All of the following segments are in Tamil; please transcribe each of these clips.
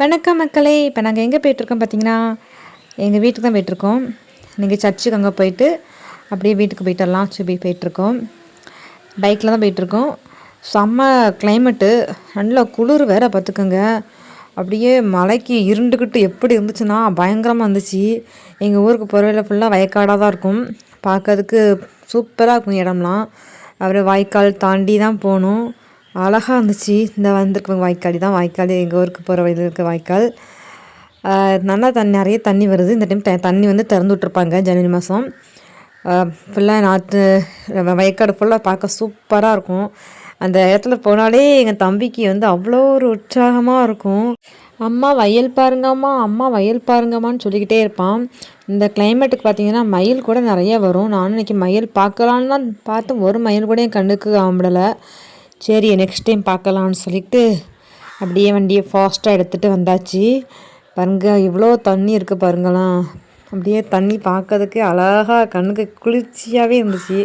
வணக்கம் மக்களே. இப்போ நாங்கள் எங்கே போயிட்டுருக்கோம் பார்த்தீங்கன்னா எங்கள் வீட்டுக்கு தான் போயிட்டுருக்கோம். நீங்கள் சர்ச்சுக்கு அங்கே போயிட்டு அப்படியே வீட்டுக்கு போயிட்டு வரலாம் சுபி போயிட்டுருக்கோம். பைக்கில் தான் போயிட்டுருக்கோம். செம்ம கிளைமேட்டு நல்ல குளிர் வேற பார்த்துக்கோங்க. அப்படியே மலைக்கு இருண்டுக்கிட்டு எப்படி இருந்துச்சுன்னா பயங்கரமாக இருந்துச்சு. எங்கள் ஊருக்கு போகிறவழியில் ஃபுல்லாக வயக்காடாக தான் இருக்கும். பார்க்கறதுக்கு சூப்பராக இருக்கும் இடம்லாம் அப்புறம் வாய்க்கால் தாண்டி தான் போகணும். அழகாக இருந்துச்சு. இந்த வந்திருக்க வாய்க்காலி தான் வாய்க்கால். எங்கள் ஊருக்கு போகிற வழியில் இருக்க வாய்க்கால். நல்லா தண்ணி நிறைய தண்ணி வருது. இந்த டைம் த- தண்ணி வந்து திறந்து விட்ருப்பாங்க ஜனவரி மாதம் ஃபுல்லாக நாற்று வயக்காடு ஃபுல்லாக பார்க்க சூப்பராக இருக்கும். அந்த இடத்துல போனாலே எங்கள் தம்பிக்கு வந்து அவ்வளோ ஒரு உற்சாகமாக இருக்கும். அம்மா வயல் பாருங்கம்மா அம்மா வயல் பாருங்கம்மான்னு சொல்லிக்கிட்டே இருப்பான். இந்த கிளைமேட்டுக்கு பார்த்தீங்கன்னா மயில் கூட நிறைய வரும். நானும் இன்னைக்கு மயில் பார்க்கலான்னு தான் பார்த்தேன். ஒரு மயில் கூட என் கண்ணுக்கு ஆம்பிடலை சரி நெக்ஸ்ட் டைம் பார்க்கலான்னு சொல்லிட்டு அப்படியே வண்டியை ஃபாஸ்ட்டாக எடுத்துகிட்டு வந்தாச்சு. பாருங்க இவ்வளோ தண்ணி இருக்குது பாருங்களாம் அப்படியே தண்ணி பார்க்கறதுக்கு அழகாக கண்ணுக்கு குளிர்ச்சியாகவே இருந்துச்சு.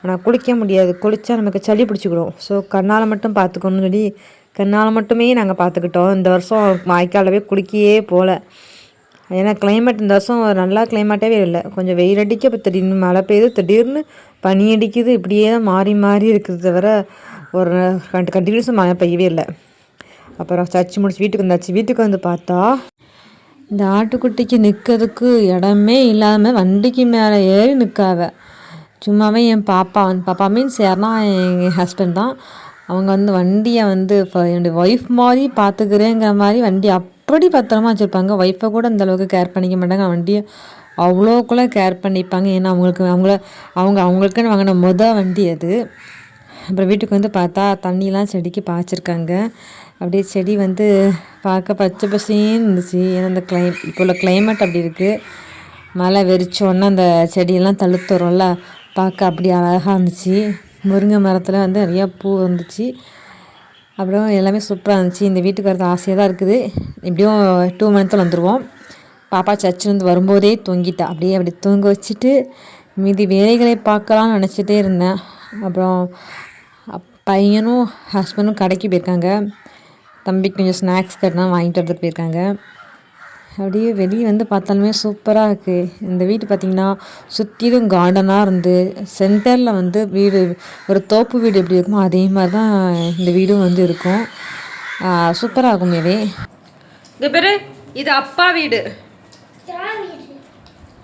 ஆனால் குளிக்க முடியாது. குளித்தா நமக்கு சளி பிடிச்சிக்கிடும். ஸோ கண்ணால் மட்டும் பார்த்துக்கணும்னு சொல்லி கண்ணால் மட்டுமே நாங்கள் பார்த்துக்கிட்டோம். இந்த வருஷம் வாய்க்காலவே குளிக்கவே குளிக்கையே போகல ஏன்னா கிளைமேட் இந்த வருஷம் நல்லா கிளைமேட்டாகவே இல்லை. கொஞ்சம் வெயில் அடிக்க இப்போ திடீர்னு மழை பெய்யுது திடீர்னு பனி அடிக்குது இப்படியே தான் மாறி மாறி இருக்குது தவிர ஒரு கண்ட் கண்டினியூஸும் மழை பெய்யவே இல்லை. அப்புறம் சர்ச் முடிச்சு வீட்டுக்கு வந்தாச்சு. வீட்டுக்கு வந்து பார்த்தா இந்த ஆட்டுக்குட்டிக்கு நிற்கிறதுக்கு இடமே இல்லாமல் வண்டிக்கு மேலே ஏறி நிற்காவ சும்மாவே என் பாப்பா வந்து பாப்பா மீன்ஸ் யாருன்னா எங்கள் ஹஸ்பண்ட் தான். அவங்க வந்து வண்டியை வந்து இப்போ என்னுடைய ஒய்ஃப் மாதிரி பார்த்துக்கிறேங்கிற மாதிரி வண்டி அப்படி பத்திரமா வச்சுருப்பாங்க. ஒய்ஃபை கூட அந்த அளவுக்கு கேர் பண்ணிக்க மாட்டாங்க. வண்டியை அவ்வளோக்குள்ளே கேர் பண்ணிப்பாங்க. ஏன்னா அவங்களுக்கு அவங்கள அவங்க அவங்களுக்குன்னு வாங்கின மொதல் வண்டி அது. அப்புறம் வீட்டுக்கு வந்து பார்த்தா தண்ணிலாம் செடிக்கு பாய்ச்சிருக்காங்க. அப்படியே செடி வந்து பார்க்க பச்சை பசேன்னு இருந்துச்சு. ஏன்னா அந்த கிளை இப்போ உள்ள கிளைமேட் அப்படி இருக்குது மழை வெறிச்சோடனே அந்த செடியெல்லாம் தழுத்து வரும்ல பார்க்க அப்படி அழகாக இருந்துச்சு. முருங்கை மரத்தில் வந்து நிறையா பூ வந்துச்சு. அப்புறம் எல்லாமே சூப்பராக இருந்துச்சு. இந்த வீட்டுக்கு வரது ஆசையாக தான் இருக்குது. எப்படியும் டூ மந்த்தில் வந்துடுவோம் பாப்பா சர்ச்சிலேருந்து வரும்போதே தூங்கிட்டா. அப்படியே அப்படி தூங்க வச்சுட்டு மீதி வேலைகளை பார்க்கலாம்னு நினச்சிட்டே இருந்தேன். அப்புறம் பையனும் ஹஸ்பண்டும் கடைக்கு போயிருக்காங்க. தம்பிக்கு கொஞ்சம் ஸ்நாக்ஸ் கட்டினா வாங்கிட்டு வரதுக்கு போயிருக்காங்க. அப்படியே வெளியே வந்து பார்த்தாலுமே சூப்பராக இருக்குது இந்த வீடு பார்த்திங்கன்னா சுற்றிலும் கார்டனாக இருந்து சென்டரில் வந்து வீடு ஒரு தோப்பு வீடு எப்படி இருக்குமோ அதே மாதிரி தான் இந்த வீடும் வந்து இருக்கும். சூப்பராக இருக்கும் மேவே இங்கே பேர் இது அப்பா வீடு.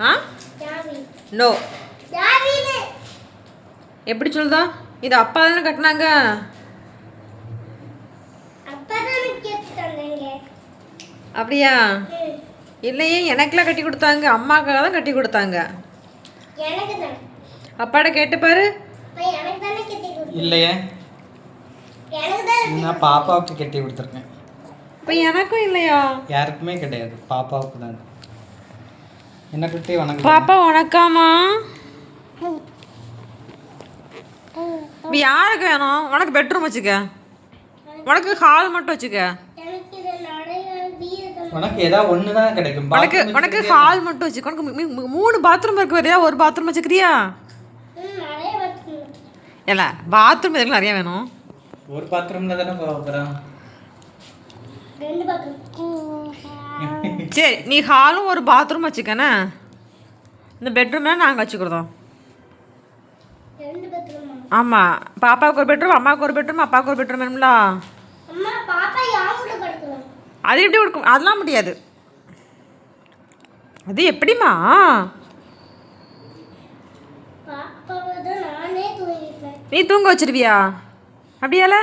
ஆ? நோ எப்படி சொல்லுதா இது அப்பா தானே கட்டினாங்க அப்படியா? இல்லையே எனக்குலாம் கட்டி கொடுத்தாங்க. அம்மாக்காக தான் கட்டி கொடுத்தாங்க. அப்பாட்ட கேட்டு பாரு. இல்லையே. நான் பாப்பாவுக்கு கட்டி கொடுத்துருக்கேன். இப்போ எனக்கும் இல்லையா? யாருக்குமே கிடையாது. பாப்பாவுக்கு தான். என்ன குட்டி வணக்கம் பாப்பா உனக்காமா இப்போ யாருக்கு வேணும்? உனக்கு பெட்ரூம் வச்சுக்க. உனக்கு ஹால் மட்டும் வச்சுக்க. உனக்கு ஏதாவது ஒன்று தான் கிடைக்கும் உனக்கு உனக்கு ஹால் மட்டும் வச்சுக்க. உனக்கு மூணு பாத்ரூம் இருக்கு வேறையா ஒரு பாத்ரூம் வச்சுக்கிறியா? இல்ல பாத்ரூம் எதுக்கு நிறைய வேணும்? ஒரு பாத்ரூம்ல தானே போகிறோம் சரி நீ ஹாலும் ஒரு பாத்ரூம் வச்சுக்கண்ணே இந்த பெட்ரூம்ல நாங்கள் வச்சுக்கிறோம். ஆமாம் பாப்பாவுக்கு ஒரு பெட்ரூம் அம்மாவுக்கு ஒரு பெட்ரூம் அப்பாவுக்கு ஒரு பெட்ரூம் வேணும்ல? அது எப்படி கொடுக்கும் அதெல்லாம் முடியாது. அது எப்படிம்மா? நீ தூங்க வச்சிருவியா? அப்படியால?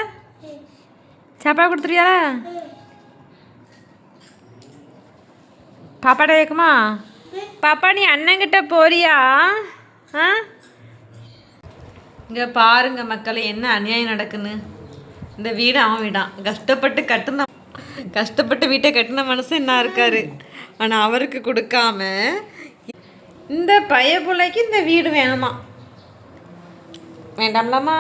சாப்பாடு கொடுத்துருவியால? பாப்பாட்ட கேட்குமா பாப்பா நீ அண்ணங்கிட்ட போறியா? இங்கே பாருங்க மக்களே என்ன அநியாயம் நடக்குன்னு. இந்த வீடு அவன் வீடான். கஷ்டப்பட்டு கட்டுன கஷ்டப்பட்டு வீட்டை கட்டின மனசு என்ன இருக்காரு? ஆனால் அவருக்கு கொடுக்காம இந்த பைய பிள்ளைக்கு இந்த வீடு வேணுமா? வேண்டாம்லாமா?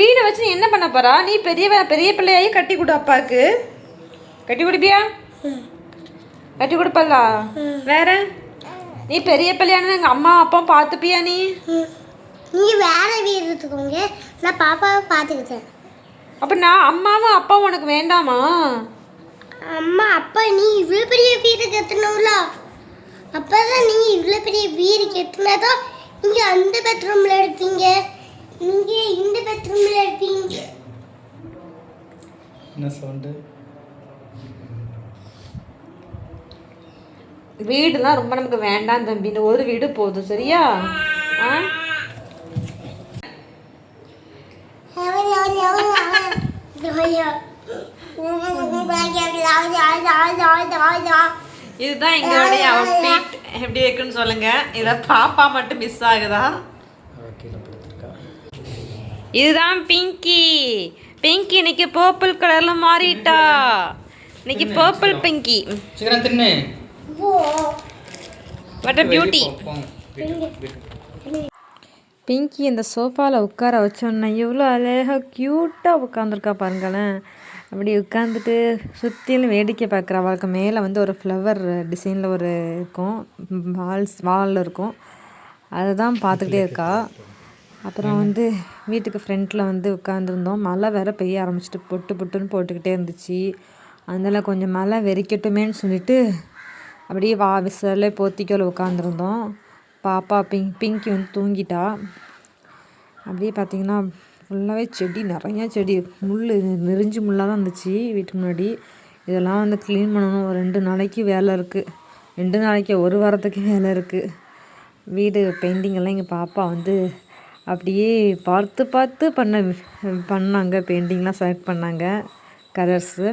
வீடை வச்சு நீ என்ன பண்ண போறா? நீ பெரிய பெரிய பிள்ளையாயி கட்டி கொடு அப்பாவுக்கு கட்டி கொடுப்பியா? கட்டி கொடுப்பல்ல? வேற? நீ பெரிய பிள்ளையான எங்கள் அம்மா அப்பா பார்த்துப்பியா நீ? நீ வேற வீடு எடுத்துக்கோங்க நான் பாப்பாவை பார்த்துக்கிட்டேன். அப்போ நான் அம்மாவும் அப்பாவும் உனக்கு வேண்டாமா? அம்மா அப்பா நீ இவ்வளோ பெரிய வீடு கட்டணும்ல? அப்பதான் நீங்க இவ்வளோ பெரிய வீடு கட்டினதான் நீங்க அந்த பெட்ரூம்ல எடுத்தீங்க நீங்க இந்த பெட்ரூம்ல எடுத்தீங்க என்ன சவுண்டு? வீடுலாம் ரொம்ப நமக்கு வேண்டாம் தம்பி. இந்த ஒரு வீடு போதும் சரியா? ஆ? இதுதான் எங்களுடைய அவுட்ஃபிட் எப்படி இருக்குன்னு சொல்லுங்க. இதை பாப்பா மட்டும் மிஸ் ஆகுதா? இதுதான் பிங்கி. பிங்கி இன்னைக்கு பர்பிள் கலர்ல மாறிட்டா. இன்னைக்கு பர்பிள் பிங்கி. சீக்கிரம் தின்னு. வாட் அ பியூட்டி பிங்கி இந்த சோஃபாவில் உட்கார வச்சோன்னே எவ்வளோ அழகாக க்யூட்டாக உட்காந்துருக்கா பாருங்களேன். அப்படி உட்காந்துட்டு சுற்றிலும் வேடிக்கை பார்க்குற. அவளுக்கு மேலே வந்து ஒரு ஃப்ளவர் டிசைனில் ஒரு இருக்கும். வால்ஸ் வாலில் இருக்கும். அதை தான் பார்த்துக்கிட்டே இருக்கா. அப்புறம் வந்து வீட்டுக்கு ஃப்ரண்ட்டில் வந்து உட்காந்துருந்தோம் மழை வேற பெய்ய ஆரம்பிச்சிட்டு பொட்டு பொட்டுன்னு போட்டுக்கிட்டே இருந்துச்சு. அதனால் கொஞ்சம் மழை வெறிக்கட்டுமேன்னு சொல்லிட்டு அப்படியே வா விசிலே போத்திக்கோல உட்காந்துருந்தோம் பாப்பா பிங்க் பிங்கி வந்து தூங்கிட்டா. அப்படியே பார்த்தீங்கன்னா ஃபுல்லாகவே செடி நிறையா செடி முள் நெறிஞ்சு முள்ளாக தான் இருந்துச்சு வீட்டுக்கு முன்னாடி. இதெல்லாம் வந்து க்ளீன் பண்ணணும். ரெண்டு நாளைக்கு வேலை இருக்குது ரெண்டு நாளைக்கு ஒரு வாரத்துக்கு வேலை இருக்குது வீடு பெயிண்டிங்கெல்லாம் எங்கள் பாப்பா வந்து அப்படியே பார்த்து பார்த்து பண்ண பண்ணாங்க. பெயிண்டிங்லாம் செலக்ட் பண்ணாங்க. கலர்ஸு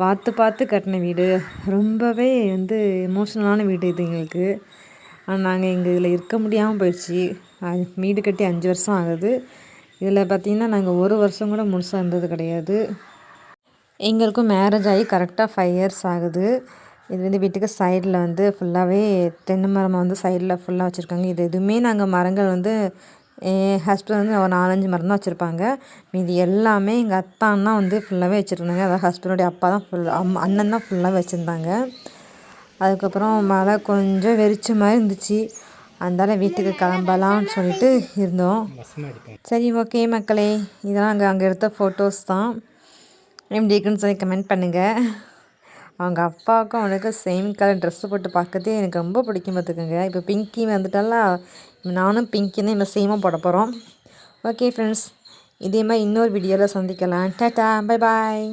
பார்த்து பார்த்து கட்டின வீடு. ரொம்பவே வந்து எமோஷ்னலான வீடு இது எங்களுக்கு. நாங்கள் எங்கள் இதில் இருக்க முடியாமல் போயிடுச்சு. வீடு கட்டி அஞ்சு வருஷம் ஆகுது. இதில் பார்த்திங்கன்னா நாங்கள் ஒரு வருஷம் கூட முழுசாக இருந்தது கிடையாது. எங்களுக்கும் மேரேஜ் ஆகி கரெக்டாக ஃபைவ் இயர்ஸ் ஆகுது. இது வந்து வீட்டுக்கு சைடில் வந்து ஃபுல்லாகவே தென்னை மரமாக வந்து சைடில் ஃபுல்லாக வச்சுருக்காங்க. இது எதுவுமே நாங்கள் மரங்கள் வந்து என் ஹஸ்பண்ட் வந்து ஒரு நாலஞ்சு மரம் தான் வச்சுருப்பாங்க. மீதி எல்லாமே எங்கள் அத்தான் தான் வந்து ஃபுல்லாகவே வச்சுருந்தாங்க. அதாவது ஹஸ்பண்டோடைய அப்பா தான் ஃபுல் அம் அண்ணன் தான் ஃபுல்லாக வச்சுருந்தாங்க. அதுக்கப்புறம் மழை கொஞ்சம் வெறிச்ச மாதிரி இருந்துச்சு. அதனால் வீட்டுக்கு கிளம்பலாம்னு சொல்லிட்டு இருந்தோம். சரி ஓகே மக்களே. இதெல்லாம் அங்கே அங்கே எடுத்த ஃபோட்டோஸ் தான். எப்படி இருக்குன்னு சொல்லி கமெண்ட் பண்ணுங்கள் அவங்க அப்பாவுக்கும் அவனுக்கு சேம் கலர் ட்ரெஸ்ஸு போட்டு பார்க்கறதே எனக்கு ரொம்ப பிடிக்கும் பார்த்துக்கோங்க. இப்போ பிங்கி வந்துட்டால நானும் பிங்கி தான் இப்போ சேமாக போட போகிறோம் ஓகே ஃப்ரெண்ட்ஸ் இதே மாதிரி இன்னொரு வீடியோவில் சந்திக்கலாம். Tata bye bye